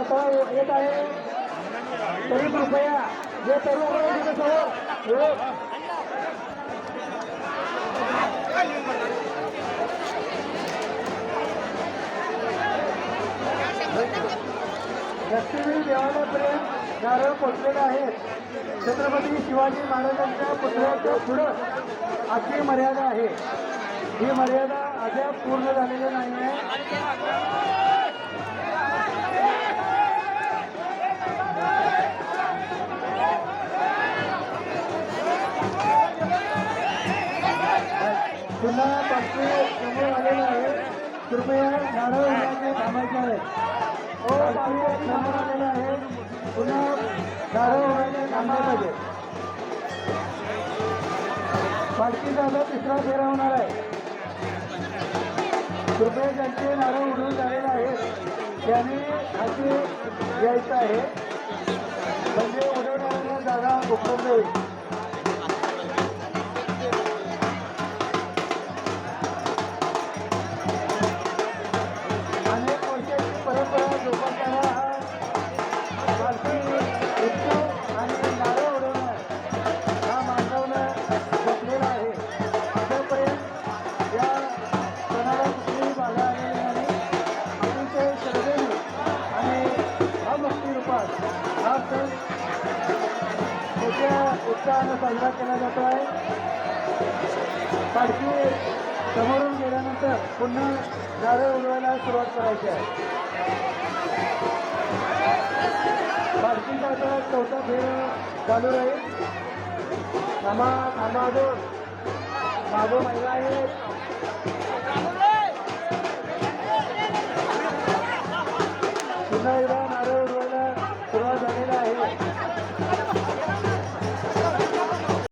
अडथळा येत आहे. तरी कृपया जे सर्व लक्ष्मी देवाला प्रेम नारळ पोचलेलं आहे छत्रपती शिवाजी महाराजांच्या पुतळ्याच्या पुढं आजची मर्यादा आहे. ही मर्यादा अद्याप पूर्ण झालेली नाही आहे पुन्हा पाचशे समोर आलेलं आहे. कृपया नारळ उभारणे थांबायचे आहे ओ पाचशे समोर आलेलं आहे. पुन्हा नारळ उभारणे थांबले पाहिजे पालखीचा आता तिसरा फेरा होणार आहे. कृपया त्यांचे नारळ उडून झालेले आहेत त्याने असे यायचं आहे. म्हणजे उडवणाऱ्यांना जागा उपलब्ध होईल. हा मोठ्या उत्साहानं साजरा केला जातो आहे पालखी समोरून गेल्यानंतर पुन्हा नारळ उडवायला सुरुवात करायची आहे पालखीचा आता चौथा फेर चालू राहील. आम्हा आम्हा अजून. मागो महिला आहेत.